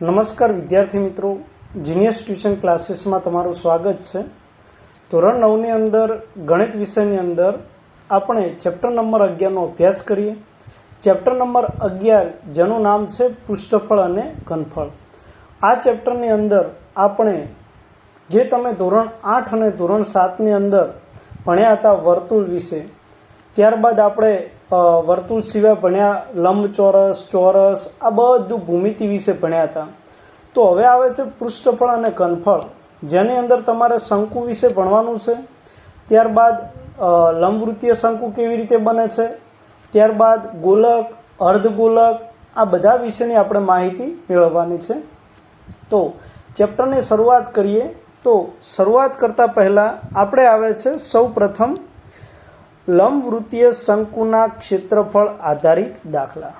નમસ્કાર વિદ્યાર્થી મિત્રો. જીનિયસ ટ્યુશન ક્લાસીસમાં તમારું સ્વાગત છે. ધોરણ નવની અંદર, ગણિત વિષયની અંદર આપણે ચેપ્ટર નંબર અગિયારનો અભ્યાસ કરીએ. ચેપ્ટર નંબર અગિયાર, જેનું નામ છે પૃષ્ઠફળ અને ઘનફળ. આ ચેપ્ટરની અંદર આપણે જે તમે ધોરણ આઠ અને ધોરણ સાતની અંદર ભણ્યા હતા વર્તુળ વિશે, ત્યારબાદ આપણે વર્તુળ સિવાય ભણ્યા, લંબચોરસ, ચોરસ, આ બધું ભૂમિતિ વિશે ભણ્યા હતા. તો હવે આવે છે પૃષ્ઠફળ અને કનફળ જેની અંદર તમારે શંકુ વિશે ભણવાનું છે. ત્યારબાદ લંબવૃત્તીય શંકુ કેવી રીતે બને છે? ત્યારબાદ, ગોલક, અર્ધગોલક, આ બધા વિશેની આપણે માહિતી મેળવવાની છે. તો, ચેપ્ટરની શરૂઆત કરીએ. તો, શરૂઆત કરતાં પહેલાં આપણે આવે છે સૌ પ્રથમ લંબવૃત્તીય શંકુના ક્ષેત્રફળ આધારિત દાખલા.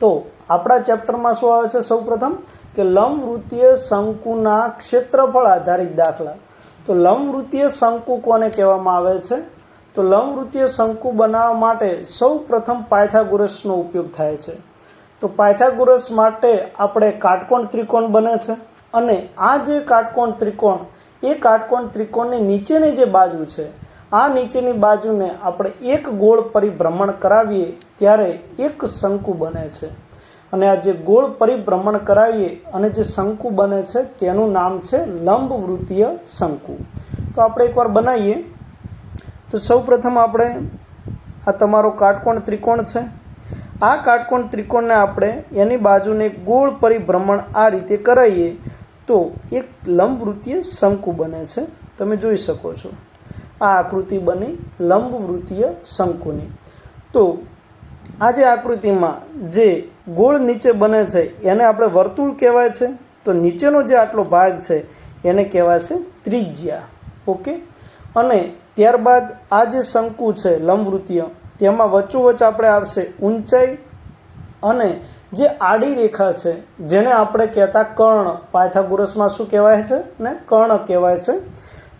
તો આપણા ચેપ્ટરમાં શું આવે છે? સૌપ્રથમ કે લંબવૃત્તીય શંકુના ક્ષેત્રફળ આધારિત દાખલા. તો લંબવૃત્તીય શંકુ કોને કહેવામાં આવે છે? તો લંબવૃત્તીય શંકુ બનાવવા માટે સૌ પ્રથમ પાયથાગોરસનો ઉપયોગ થાય છે. તો પાયથાગોરસ માટે આપણે કાટકોણ ત્રિકોણ બને છે અને આ જે કાટકોણ ત્રિકોણ, એ કાટકોણ ત્રિકોણની નીચેની જે બાજુ છે આ નીચેની બાજુને આપણે એક ગોળ પરિભ્રમણ કરાવીએ ત્યારે એક શંકુ બને છે. અને આ જે ગોળ પરિભ્રમણ કરાવીએ અને જે શંકુ બને છે તેનું નામ છે લંબવૃત્તીય શંકુ. તો આપણે એકવાર બનાવીએ. તો સૌ પ્રથમ આપણે આ તમારો કાટકોણ ત્રિકોણ છે. આ કાટકોણ ત્રિકોણને આપણે એની બાજુને ગોળ પરિભ્રમણ આ રીતે કરાવીએ તો એક લંબવૃત્તીય શંકુ બને છે. તમે જોઈ શકો છો. આ આકૃતિ બની લંબવૃત્તીય શંકુની. તો આ જે આકૃતિમાં જે ગોળ નીચે બને છે, એને આપણે વર્તુળ કહેવાય છે. તો નીચેનો જે આટલો ભાગ છે, એને કહેવાય છે ત્રિજ્યા. ઓકે? અને ત્યારબાદ આ જે શંકુ છે, લંબવૃત્તીય, તેમાં વચ્ચોવચ્ચ આપણે આવશે ઊંચાઈ અને જે આડી રેખા છે, જેને આપણે કહેતા કર્ણ. પાયથાગોરસમાં શું કહેવાય છે ને? કર્ણ કહેવાય છે.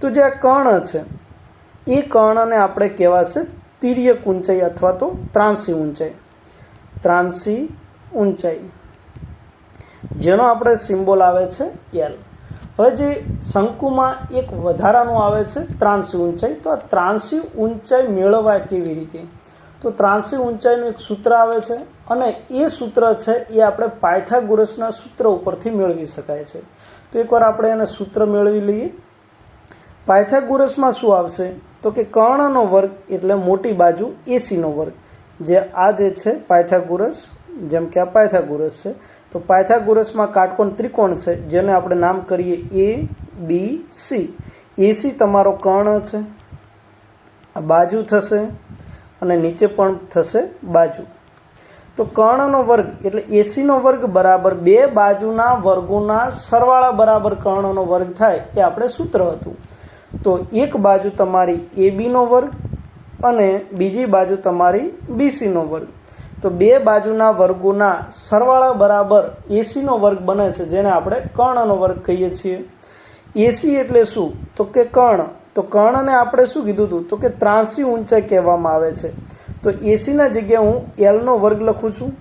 તો જે આ કર્ણ છે એ કર્ણને આપણે કહેવાશે તિર્યક ઊંચાઈ અથવા તો ત્રાંસી ઊંચાઈ. ત્રાંસી ઊંચાઈ. જેનો આપણે સિમ્બોલ આવે છે એલ હવે જે શંકુમાં એક વધારાનું આવે છે ત્રાંસી ઊંચાઈ, તો આ ત્રાંસી ઊંચાઈ મેળવાય કેવી રીતે? તો ત્રાંસી ઊંચાઈનું એક સૂત્ર આવે છે અને એ સૂત્ર છે એ આપણે પાયથાગોરસના સૂત્ર ઉપરથી મેળવી શકાય છે. તો એકવાર આપણે એને સૂત્ર મેળવી લઈએ. પાયથાગોરસમાં શું આવશે? તો કે કર્ણનો વર્ગ એટલે મોટી બાજુ એસીનો વર્ગ, જે આ જે છે પાયથાગોરસ, જેમ કે આ પાયથાગોરસ છે. તો પાયથાગોરસમાં કાટકોણ ત્રિકોણ છે, જેને આપણે નામ કરીએ એ, બી, સી. એસી તમારો કર્ણ છે, આ બાજુ થશે અને નીચે પણ થશે બાજુ. તો કર્ણનો વર્ગ એટલે એસીનો વર્ગ બરાબર બે બાજુના વર્ગોના સરવાળા બરાબર કર્ણનો વર્ગ થાય એ આપણે સૂત્ર હતું. તો એક બાજુ તમારી એ બીનો વર્ગ અને બીજી બાજુ તમારી બીસીનો વર્ગ. તો બે બાજુના વર્ગોના સરવાળા બરાબર એસીનો વર્ગ બને છે, જેને આપણે કર્ણનો વર્ગ કહીએ છીએ. એસી એટલે શું? તો કે કર્ણ. તો કર્ણને આપણે શું કીધું હતું? તો કે ત્રાસી ઊંચાઈ કહેવામાં આવે છે. તો એસીના જગ્યાએ હું એલનો વર્ગ લખું છું.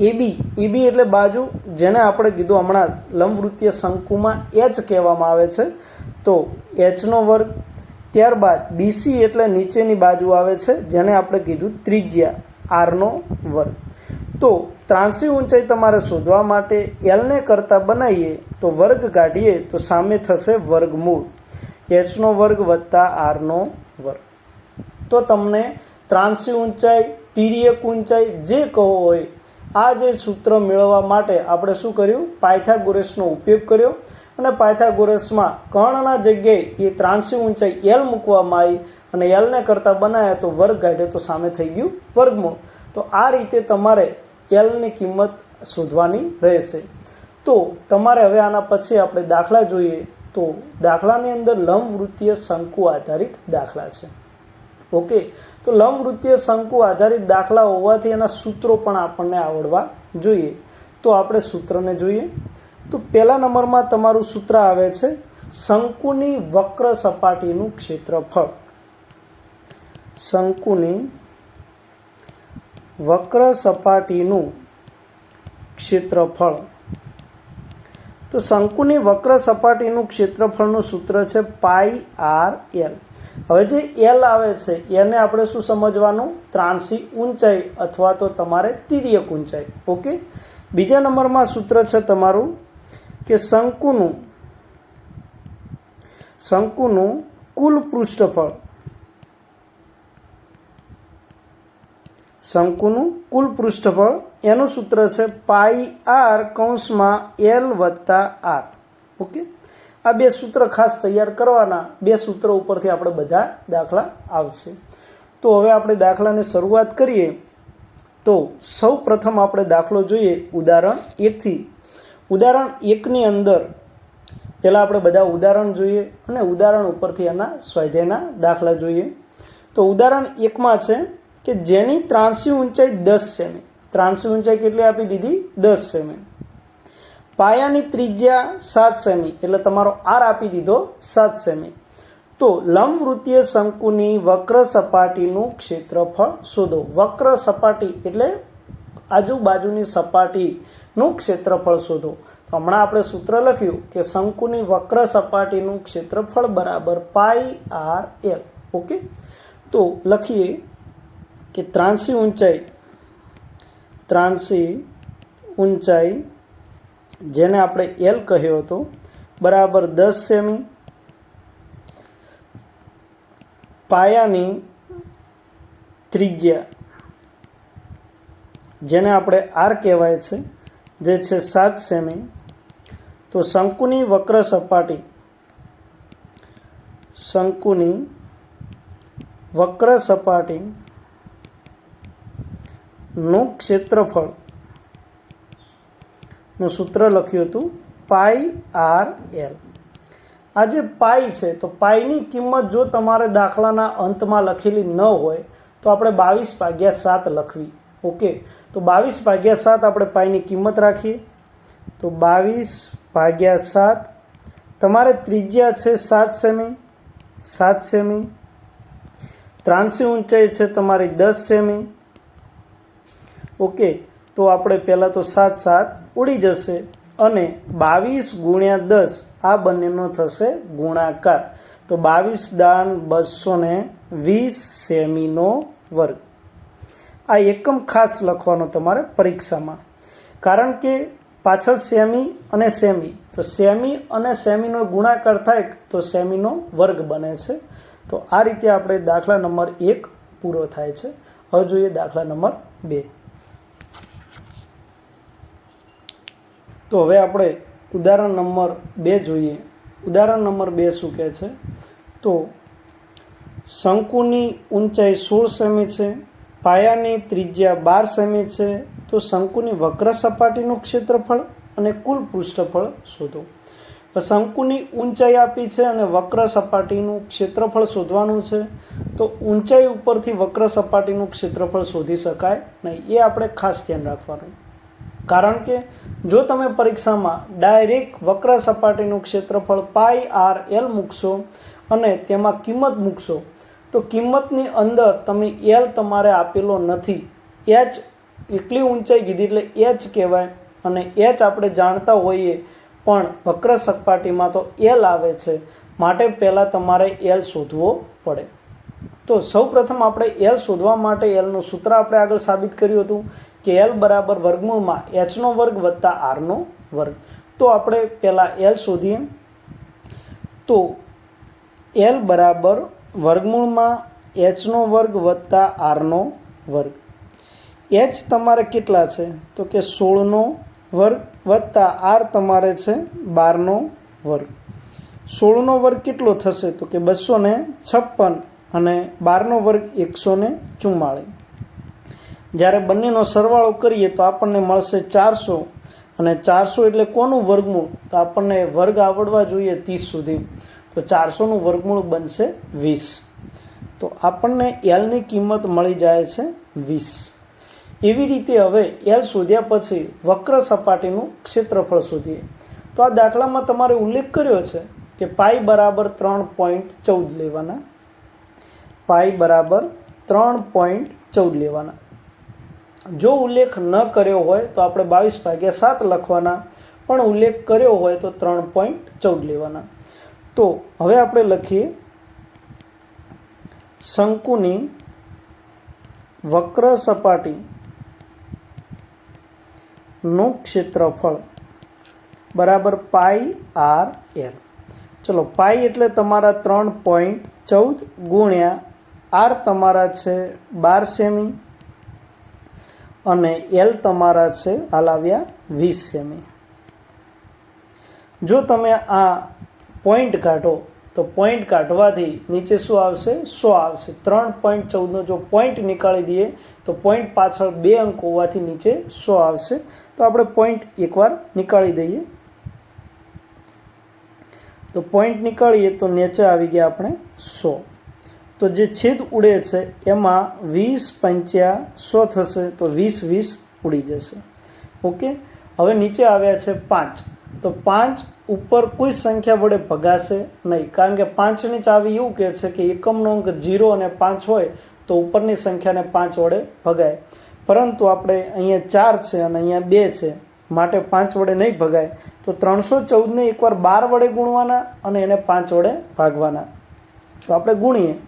એબી એબી એટલે બાજુ, જેને આપણે કીધું હમણાં લંબવૃત્તીય શંકુમાં એચ કહેવામાં આવે છે. તો એચનો વર્ગ. ત્યારબાદ બીસી એટલે નીચેની બાજુ આવે છે, જેને આપણે કીધું ત્રિજ્યા આરનો વર્ગ. તો ત્રાંસી ઊંચાઈ તમારે શોધવા માટે એલને કરતાં બનાવીએ તો વર્ગ કાઢીએ તો સામે થશે વર્ગમૂળ. એચનો વર્ગ વત્તા આરનો વર્ગ. તો તમને ત્રાંસી ઊંચાઈ, તિર્યક ઊંચાઈ જે કહો હોય, આ જે સૂત્ર મેળવવા માટે આપણે શું કર્યું? પાયથાગોરસનો ઉપયોગ કર્યો. અને પાયથાગોરસમાં કર્ણના જગ્યાએ એ ત્રાંસી ઊંચાઈ એલ મૂકવામાં આવી અને એલને કરતાં બનાવ્યા તો વર્ગ કાઢ્યો તો સામે થઈ ગયું વર્ગમૂળ. તો આ રીતે તમારે એલની કિંમત શોધવાની રહેશે. તો તમારે હવે આના પછી આપણે દાખલા જોઈએ તો દાખલાની અંદર લંબવૃત્તીય શંકુ આધારિત દાખલા છે. ઓકે, તો લંબવૃત્તીય શંકુ આધારિત દાખલા હોવાથી એના સૂત્રો પણ આપણને આવડવા જોઈએ. તો આપણે સૂત્રને જોઈએ. તો પહેલા નંબરમાં તમારું સૂત્ર આવે છે, શંકુની વક્ર સપાટીનું ક્ષેત્રફળ. શંકુની વક્ર સપાટીનું ક્ષેત્રફળ. તો શંકુની વક્ર સપાટીનું ક્ષેત્રફળનું સૂત્ર છે પાઈ આર એલ. હવે જે એલ આવે છે, એને આપણે શું સમજવાનું? ત્રાંસી ઊંચાઈ અથવા તો તમારે તિર્યક ઊંચાઈ. ઓકે? બીજા નંબરમાં સૂત્ર છે તમારું કે શંકુનું શંકુનું કુલ પૃષ્ઠફળ. શંકુનું કુલ પૃષ્ઠફળ એનું સૂત્ર છે પાઈ આર કૌંસમાં એલ વત્તા આર. ઓકે? આ બે સૂત્ર ખાસ તૈયાર કરવાના. બે સૂત્રો ઉપરથી આપણે બધા દાખલા આવશે. તો હવે આપણે દાખલાની શરૂઆત કરીએ. તો સૌ પ્રથમ આપણે દાખલો જોઈએ. ઉદાહરણ એકથી ઉદાહરણ એકની અંદર, પહેલાં આપણે બધા ઉદાહરણ જોઈએ અને ઉદાહરણ ઉપરથી એના સ્વાધ્યાયના દાખલા જોઈએ. તો ઉદાહરણ એકમાં છે કે જેની ત્રાંસી ઊંચાઈ દસ સેમી. ત્રાંસી ઊંચાઈ કેટલી આપી દીધી? દસ સેમી. પાયાની ત્રિજ્યા સાત સેમી, એટલે તમારો આર આપી દીધો સાત સેમી. તો લંબવૃત્તીય શંકુની વક્ર સપાટીનું ક્ષેત્રફળ શોધો. વક્ર સપાટી એટલે આજુબાજુની સપાટીનું ક્ષેત્રફળ શોધો. તો હમણાં આપણે સૂત્ર લખ્યું કે શંકુની વક્ર સપાટીનું ક્ષેત્રફળ બરાબર પાઈ આર એલ. ઓકે? તો લખીએ કે ત્રાંસી ઊંચાઈ ત્રાંસી ઊંચાઈ જેને આપણે એલ કહ્યો હતો, બરાબર દસ સેમી પાયાની ત્રિજ્યા જેને આપણે આર કહેવાય છે. જે છે સાત સેમી, તો શંકુની વક્ર સપાટી, શંકુની વક્ર સપાટી નું ક્ષેત્રફળ, નું સૂત્ર લખ્યું હતું પાઈ આર એલ. આ જે પાઈ છે, તો પાઈની કિંમત જો તમારે દાખલાના અંતમાં લખેલી ન હોય, તો આપણે બાવીસ ભાગ્યા સાત લખવી. ઓકે. તો બાવીસ ભાગ્યા સાત આપણે પાઈની કિંમત રાખીએ. તો બાવીસ ભાગ્યા સાત. તમારે ત્રિજ્યા છે સાત સેમી. સાત સેમી. ત્રાંસી ઊંચાઈ છે તમારી દસ સેમી. ઓકે. તો આપણે પહેલાં તો સાત સાત ઉડી જશે અને બાવીસ ગુણ્યા દસ આ બંનેનો થશે ગુણાકાર. તો બાવીસ દાન બસો વીસ સેમીનો વર્ગ. આ એકમ ખાસ લખવાનો તમારે પરીક્ષામાં. કારણ કે પાછળ સેમી અને સેમી. તો સેમી અને સેમીનો ગુણાકાર થાય તો સેમીનો વર્ગ બને છે. તો આ રીતે આપણે દાખલા નંબર એક પૂરો થાય છે. હવે જોઈએ દાખલા નંબર બે. તો હવે આપણે ઉદાહરણ નંબર બે જોઈએ. ઉદાહરણ નંબર બે શું કહે છે? તો શંકુની ઊંચાઈ સોળ સેમી છે. પાયાની ત્રિજ્યા બાર સેમી છે, તો શંકુની વક્ર સપાટીનું ક્ષેત્રફળ અને કુલ પૃષ્ઠફળ શોધો. શંકુની ઊંચાઈ આપી છે અને વક્ર સપાટીનું ક્ષેત્રફળ શોધવાનું છે, તો ઊંચાઈ ઉપરથી વક્ર સપાટીનું ક્ષેત્રફળ શોધી શકાય નહીં. એ આપણે ખાસ ધ્યાન રાખવાનું. કારણ કે જો તમે પરીક્ષામાં ડાયરેક્ટ વક્ર સપાટીનું ક્ષેત્રફળ પાઈ આર એલ મૂકશો અને તેમાં કિંમત મૂકશો તો કિંમતની અંદર તમે એલ તમારે આપેલો નથી. એચ એટલી ઊંચાઈ કીધી એટલે એચ કહેવાય અને એચ આપણે જાણતા હોઈએ પણ વક્ર સપાટીમાં તો એલ આવે છે. માટે પહેલાં તમારે એલ શોધવો પડે. તો સૌ પ્રથમ આપણે એલ શોધવા માટે એલનું સૂત્ર આપણે આગળ સાબિત કર્યું હતું કે એલ બરાબર વર્ગમૂળમાં એચનો વર્ગ વત્તા આરનો વર્ગ. તો આપણે પહેલાં એલ શોધીએ. તો એલ બરાબર વર્ગમૂળમાં એચનો વર્ગ વત્તા આરનો વર્ગ. એચ તમારે કેટલા છે? તો કે સોળનો વર્ગ વત્તા આર તમારે છે બારનો વર્ગ. સોળનો વર્ગ કેટલો થશે? તો કે બસો ને છપ્પન અને બારનો વર્ગ એકસો ને ચુમ્માળીસ જ્યારે બંનેનો સરવાળો કરીએ તો આપણને મળશે ચારસો અને ચારસો એટલે કોનું વર્ગમૂળ? તો આપણને વર્ગ આવડવા જોઈએ ત્રીસ સુધી. તો ચારસોનું વર્ગમૂળ બનશે વીસ. તો આપણને એલની કિંમત મળી જાય છે વીસ. એવી રીતે હવે એલ શોધ્યા પછી વક્ર સપાટીનું ક્ષેત્રફળ શોધીએ. તો આ દાખલામાં તમારે ઉલ્લેખ કર્યો છે કે પાઈ બરાબર ત્રણ પોઈન્ટ ચૌદ લેવાના. પાઈ બરાબર ત્રણ પોઈન્ટ ચૌદ લેવાના. જો ઉલ્લેખ ન કર્યો હોય તો આપણે બાવીસ ભાગ્યા સાત લખવાના. પણ ઉલ્લેખ કર્યો હોય તો ત્રણ પોઈન્ટ ચૌદ લેવાના. તો હવે આપણે લખીએ. શંકુની વક્ર સપાટી નું ક્ષેત્રફળ બરાબર પાઈ આર એલ ચલો, પાઈ એટલે તમારા ત્રણ પોઈન્ટ ચૌદ ગુણ્યા આર તમારા છે બાર સેમી અને એલ તમારા છે હાલ આવ્યા વીસ સેમી. જો તમે આ પોઈન્ટ કાઢો, તો પોઈન્ટ કાઢવાથી નીચે શું આવશે? સો આવશે. ત્રણ પોઈન્ટ ચૌદનો જો પોઈન્ટ નીકાળી દઈએ, તો પોઈન્ટ પાછળ બે અંક હોવાથી નીચે સો આવશે. તો આપણે પોઈન્ટ એકવાર નીકાળી દઈએ. તો પોઈન્ટ નીકાળીએ તો નીચે આવી ગયા આપણે સો. તો જે છેદ ઉડે છે, એમાં વીસ પંચ્યા સો થશે, તો વીસ વીસ ઉડી જશે. ઓકે? હવે નીચે આવ્યા છે પાંચ. તો પાંચ ઉપર કોઈ સંખ્યા વડે ભગાશે નહીં. કારણ કે પાંચની ચાવી એવું કહે છે કે એકમનો અંક જીરો અને પાંચ હોય તો ઉપરની સંખ્યાને પાંચ વડે ભગાય. પરંતુ આપણે અહીંયા ચાર છે અને અહીંયા બે છે. માટે પાંચ વડે નહીં ભગાય. તો ત્રણસો ચૌદને એકવાર બાર વડે ગુણવાના અને એને પાંચ વડે ભાગવાના. તો આપણે ગુણીએ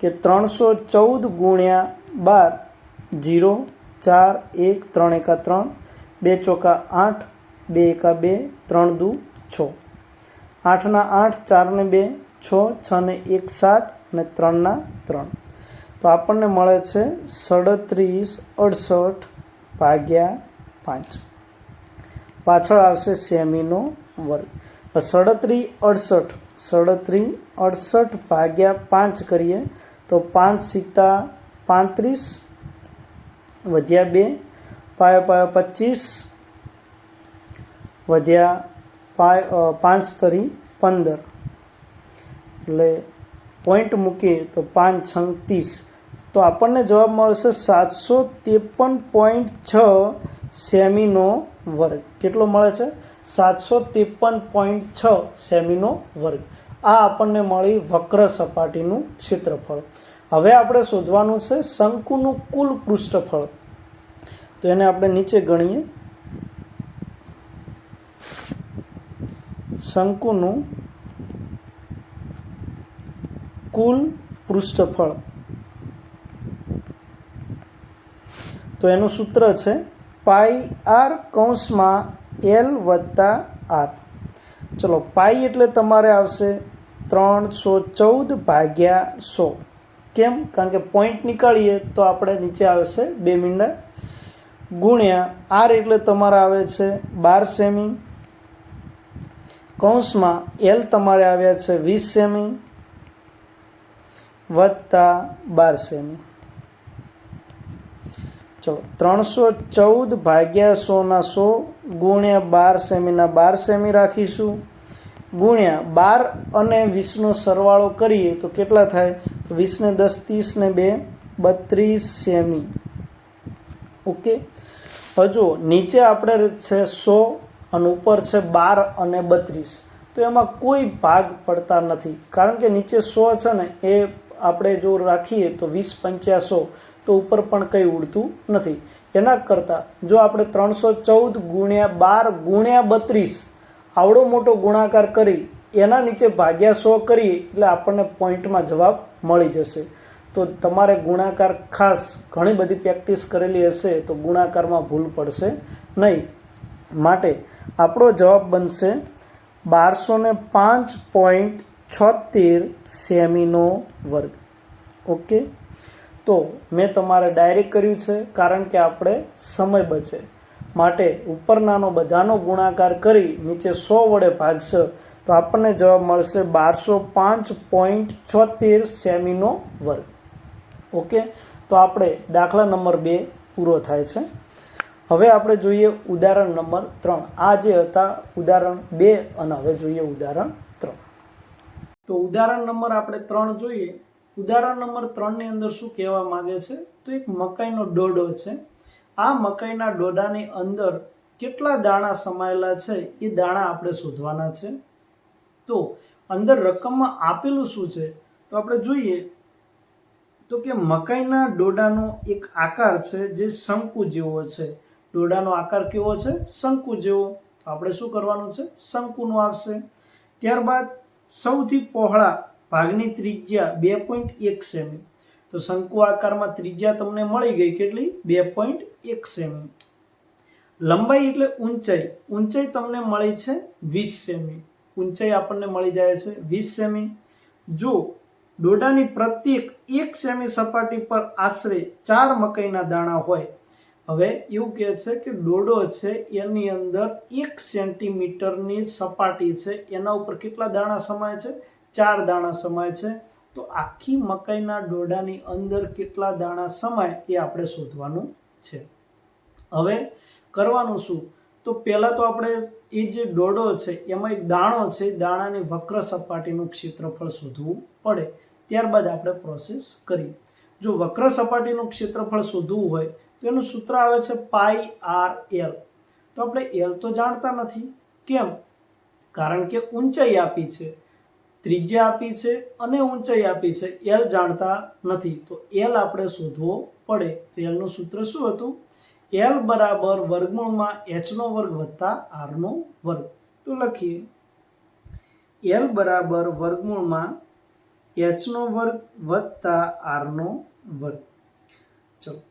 કે ત્રણસો ચૌદ ગુણ્યા બાર, જીરો, ચાર, એક, ત્રણ એકા ત્રણ, બે ચોકા આઠ, બે એકા બે, ત્રણ દુ છ. આઠના આઠ, ચારને બે, છ, છને એક, સાત અને ત્રણના ત્રણ. તો આપણને મળે છે સડત્રીસ, અડસઠ, ભાગ્યા પાંચ. પાછળ આવશે સેમીનો વર્ગ. સડત્રીસ અડસઠ, સડત્રી, અડસઠ ભાગ્યા પાંચ કરીએ તો પાંચ સીતા પાંત્રીસ વધ્યા બે, પાયો પાયો પચીસ વધ્યા પાંચ તરી પંદર. એટલે પોઈન્ટ મૂકીએ તો પાંચ છંગ ત્રીસ. તો આપણને જવાબ મળશે સાતસો ત્રેપન પોઈન્ટ છ સેમીનો વર્ગ. કેટલો મળે છે? સાતસો ત્રેપન પોઈન્ટ છ સેમીનો વર્ગ. આ આપણને મળી વક્ર સપાટીનું ક્ષેત્રફળ. હવે આપણે શોધવાનું છે શંકુનું કુલ પૃષ્ઠફળ. તો એને આપણે નીચે ગણીએ. શંકુનું કુલ પૃષ્ઠફળ. તો એનું સૂત્ર છે પાઈ આર કૌંસમાં એલ વત્તા આર. ચલો, પાઈ એટલે તમારે આવશે ત્રણસો ચૌદ ભાગ્યા સો. કેમ? કારણ કે પોઈન્ટ નીકાળીએ તો આપણે નીચે આવશે બે મીંડા. ગુણ્યા આર એટલે તમારા આવે છે બાર સેમી. કૌંસમાં એલ તમારે આવ્યા છે વીસ સેમી વત્તા બાર સેમી. ચલો, ત્રણસો ચૌદ ભાગ્યા સોના સો ગુણ્યા બાર સેમીના બાર સેમી રાખીશું. ગુણ્યા બાર અને વીસનો સરવાળો કરીએ તો કેટલા થાય? તો વીસને દસ ત્રીસને બે, બત્રીસ સેમી. ઓકે? હજુ નીચે આપણે છે સો અને ઉપર છે બાર અને બત્રીસ. તો એમાં કોઈ ભાગ પડતા નથી. કારણ કે નીચે સો છે ને, એ આપણે જો રાખીએ તો વીસ પંચ્યા સો, તો ઉપર પણ કંઈ ઉડતું નથી. એના કરતાં, જો આપણે ત્રણસો ચૌદ ગુણ્યા બાર ગુણ્યા બત્રીસ આવડો મોટો ગુણાકાર કરી, એના નીચે ભાગ્યા સો કરીએ, એટલે આપણને પોઈન્ટમાં જવાબ મળી જશે. તો તમારે ગુણાકાર ખાસ ઘણી બધી પ્રેક્ટિસ કરેલી હશે, તો ગુણાકારમાં ભૂલ પડશે નહીં. માટે આપણો જવાબ બનશે બારસો ને પાંચ પોઈન્ટ છોતેર સેમીનો વર્ગ. ઓકે? તો મેં તમારે ડાયરેક્ટ કર્યું છે કારણ કે આપણે સમય બચે. માટે ઉપરનાનો બધાનો ગુણાકાર કરી નીચે સો વડે ભાગશે તો આપણને જવાબ મળશે બારસો પાંચ પોઈન્ટ છોતેર સેમીનો વર્ગ. ઓકે? તો આપણે દાખલા નંબર બે પૂરો થાય છે. હવે આપણે જોઈએ ઉદાહરણ નંબર ત્રણ. આ જે હતા ઉદાહરણ બે અને હવે જોઈએ ઉદાહરણ ત્રણ. તો ઉદાહરણ નંબર આપણે ત્રણ જોઈએ. ઉદાહરણ નંબર ત્રણની અંદર શું કહેવા માગે છે? તો એક મકાઈનો ડોડો છે. આ મકાઈના ડોડાની અંદર કેટલા દાણા સમાયેલા છે? એ દાણા આપણે શોધવાના છે. તો અંદર રકમમાં આપેલું શું છે? તો આપણે જોઈએ. તો કે મકાઈના ડોડાનો એક આકાર છે જે શંકુ જેવો છે. ડોડાનો આકાર કેવો છે? શંકુ જેવો. તો આપણે શું કરવાનું છે? શંકુનું આવશે. ત્યારબાદ સૌથી પહોળા ભાગની ત્રિજ્યા બે પોઈન્ટ એક સેમી. તો શંકુ આકારમાં ત્રિજ્યા તમને મળી ગઈ કેટલી? બે પોઈન્ટ એક સેમી. લંબાઈ એટલે ઊંચાઈ. ઊંચાઈ તમને મળી છે વીસ સેમી. ઊંચાઈ આપણને મળી જાય છે વીસ સેમી. જો ડોડાની પ્રત્યેક એક સેમી સપાટી પર આશરે ચાર મકાઈના દાણા હોય હવે એવું કહે છે કે ડોડો છે એની અંદર એક સેન્ટીમીટરની સપાટી છે. એના ઉપર કેટલા દાણા સમાય છે? ચાર દાણા સમાય છે. તો આખી મકાઈના ડોડાની અંદર કેટલા દાણા સમાય એ આપણે શોધવાનું છે. હવે કરવાનું શું? તો પહેલાં તો આપણે એ જે ડોડો છે એમાં એક દાણો છે. દાણાની વક્ર સપાટીનું ક્ષેત્રફળ શોધવું પડે. ત્યારબાદ આપણે પ્રોસેસ કરીએ. જો વક્ર સપાટીનું ક્ષેત્રફળ શોધવું હોય તો એનું સૂત્ર આવે છે પાઈ આર એલ. તો આપણે એલ તો જાણતા નથી. કેમ? કારણ કે ઊંચાઈ આપી છે. ત્રિજ્યા આપી છે અને ઊંચાઈ આપી છે. એલ જાણતા નથી. તો એલ આપણે શોધવો પડે. તો એલનું સૂત્ર શું હતું? એલ બરાબર વર્ગમૂળમાં એચનો વર્ગ વત્તા આરનો વર્ગ. તો લખીએ. એલ બરાબર વર્ગમૂળમાં એચનો વર્ગ વત્તા આરનો વર્ગ. ચલો.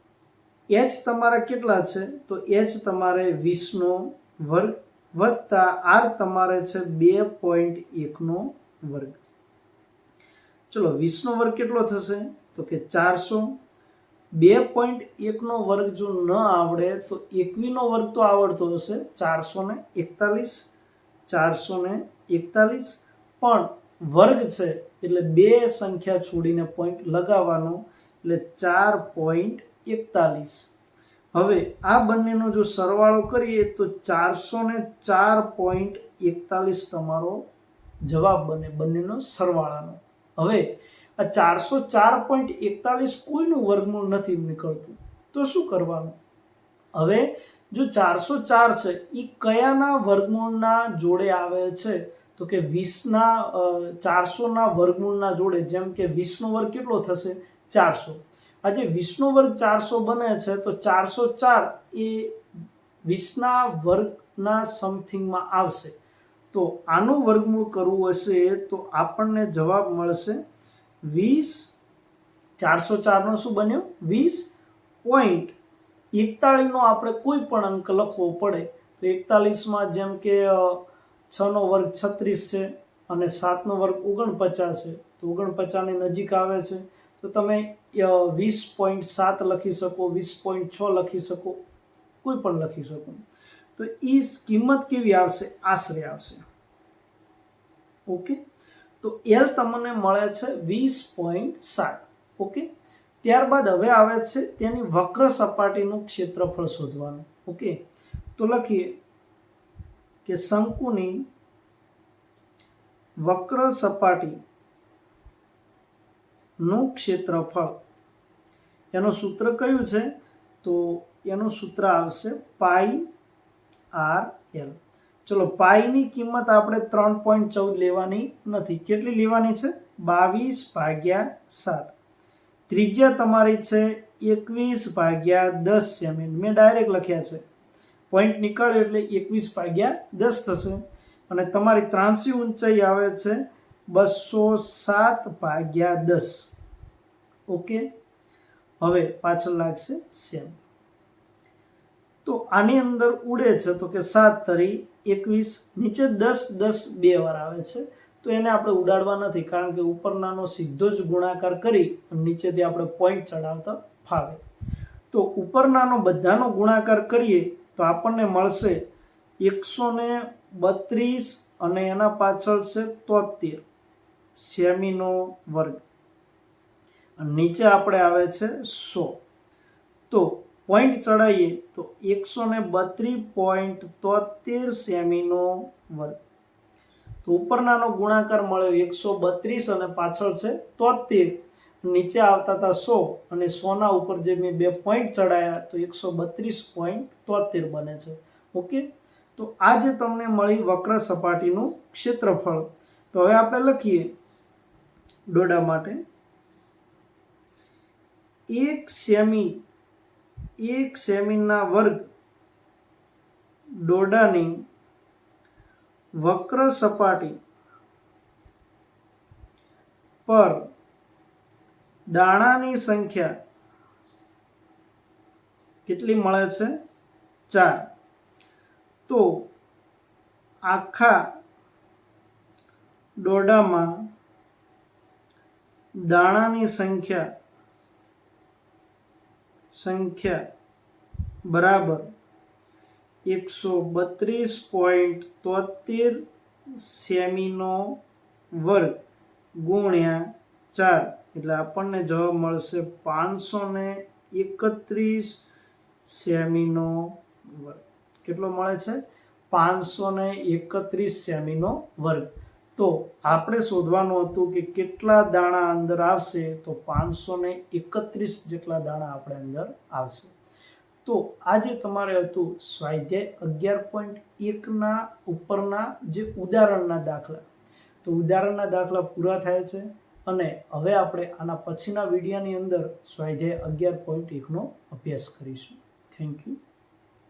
એચ તમારા કેટલા છે? તો એચ તમારે વીસનો વર્ગ વત્તા આર તમારે છે બે પોઈન્ટ એકનો વર્ગ. ચલો, વીસનો વર્ગ કેટલો થશે? તો કે ચારસો. બે પોઈન્ટ એકનો વર્ગ જો ન આવડે, તો એકવીનો વર્ગ તો આવડતો હશે. ચારસો ને એકતાલીસ ચારસો ને એકતાલીસ. પણ વર્ગ છે એટલે બે સંખ્યા છોડીને પોઈન્ટ લગાવવાનો, એટલે ચાર પોઈન્ટ એકતાલીસ. હવે આ બંનેનો જો સરવાળો કરીએ તો ચારસો ને ચાર પોઈન્ટ એકતાલીસ તમારો જવાબ બને બંનેનો સરવાળાનો. હવે આ ચારસો ચાર પોઈન્ટ એકતાલીસ કોઈનું વર્ગમૂળ નથી નીકળતું. તો શું કરવાનું? હવે જો ચારસો ચાર છે એ કયાના વર્ગમૂળના જોડે આવે છે? તો કે વીસના ચારસોના વર્ગમૂળના જોડે, જેમ કે વીસનો વર્ગ કેટલો થશે? ચારસો. આજે વીસનો વર્ગ ચારસો બને છે, તો ચારસો ચાર એ વીસના વર્ગના સમથિંગમાં આવશે. તો આનું વર્ગમૂળ કરવું હશે તો આપણને જવાબ મળશે વીસ, ચારસો ચારનો શું બન્યો? વીસ પોઈન્ટ એકતાળીસનો આપણે કોઈ પણ અંક લખવો પડે. તો એકતાલીસમાં જેમ કે છનો વર્ગ છત્રીસ છે અને સાતનો વર્ગ ઓગણપચાસ છે, તો ઓગણપચાસની નજીક આવે છે. તો તમે વીસ પોઈન્ટ સાત લખી શકો, વીસ પોઈન્ટ છ લખી શકો, કોઈ પણ લખી શકો. તો એ કિંમત કેવી આવશે? આશરે આવશે. ઓકે? તો એલ તમને મળે છે વીસ પોઈન્ટ સાત. ઓકે? ત્યારબાદ હવે આવે છે તેની વક્ર સપાટીનું ક્ષેત્રફળ શોધવાનું. ઓકે? તો લખીએ કે શંકુની વક્ર સપાટી નું ક્ષેત્રફળ. એનું સૂત્ર કયું છે? તો એનું સૂત્ર આવશે પાઈ આર એલ. ચલો, પાઈની કિંમત આપણે ત્રણ પોઈન્ટ ચૌદ લેવાની નથી. કેટલી લેવાની છે? બાવીસ ભાગ્યા સાત. ત્રિજ્યા તમારી છે એકવીસ ભાગ્યા દસ સેમી મેં ડાયરેક્ટ લખ્યા છે. પોઈન્ટ નીકળ્યો એટલે એકવીસ ભાગ્યા દસ થશે. અને તમારી ત્રાંસી ઊંચાઈ આવે છે બસો સાત ભાગ્યા દસ. ઓકે? હવે પાછળ લાગશે સેમ. તો આની અંદર ઉડે છે તો કે સાત તરી એકવીસ, નીચે દસ દસ બે વાર આવે છે. તો એને આપણે ઉડાડવા નથી કારણ કે ઉપરનાનો સીધો જ ગુણાકાર કરી નીચેથી આપણે પોઈન્ટ ચડાવતા ફાવે. તો ઉપરનાનો બધાનો ગુણાકાર કરીએ તો આપણને મળશે એકસો ને બત્રીસ અને એના પાછળ છે તોતેર. સેમીનો વર્ગ. નીચે આપણે આવે છે સો. તો પોઈન્ટ ચડાવીએ તો એકસો ને બત્રીસ પોઈન્ટ તોતેર સેમીનો વર્ગ. તો ઉપરનાનો ગુણાકાર મળ્યો એકસો બત્રીસ અને પાછળ છે તોતેર. નીચે આવતા હતા સો અને સોના ઉપર જે મેં બે પોઈન્ટ ચડાયા તો એકસો બત્રીસ પોઈન્ટ તોતેર બને છે. ઓકે તો આ જે તમને મળી વક્ર સપાટીનું ક્ષેત્રફળ. તો હવે આપણે લખીએ ડોડા માટે. એક સેમી, એક સેમીના વર્ગ ડોડાની વક્ર સપાટી પર દાણાની સંખ્યા કેટલી મળે છે? ચાર. તો આખા ડોડામાં દાણાની સંખ્યા સંખ્યા બરાબર એકસો બત્રીસ પોઈન્ટ તોતેર સેમીનો વર્ગ ગુણ્યા ચાર. એટલે આપણને જવાબ મળશે પાંચસો ને એકત્રીસ સેમીનો વર્ગ. કેટલો મળે છે? પાંચસો ને એકત્રીસ સેમીનો વર્ગ. તો આપણે શોધવાનું હતું કે કેટલા દાણા અંદર આવશે તો પાંચસો ને એકત્રીસ જેટલા દાણા આપણે અંદર આવશે. તો આજે તમારે હતું સ્વાધ્યાય અગિયાર પોઈન્ટ એકના ઉપરના જે ઉદાહરણના દાખલા. તો ઉદાહરણના દાખલા પૂરા થાય છે અને હવે આપણે આના પછીના વિડીયાની અંદર સ્વાધ્યાય અગિયાર પોઈન્ટ એકનો અભ્યાસ કરીશું. Thank you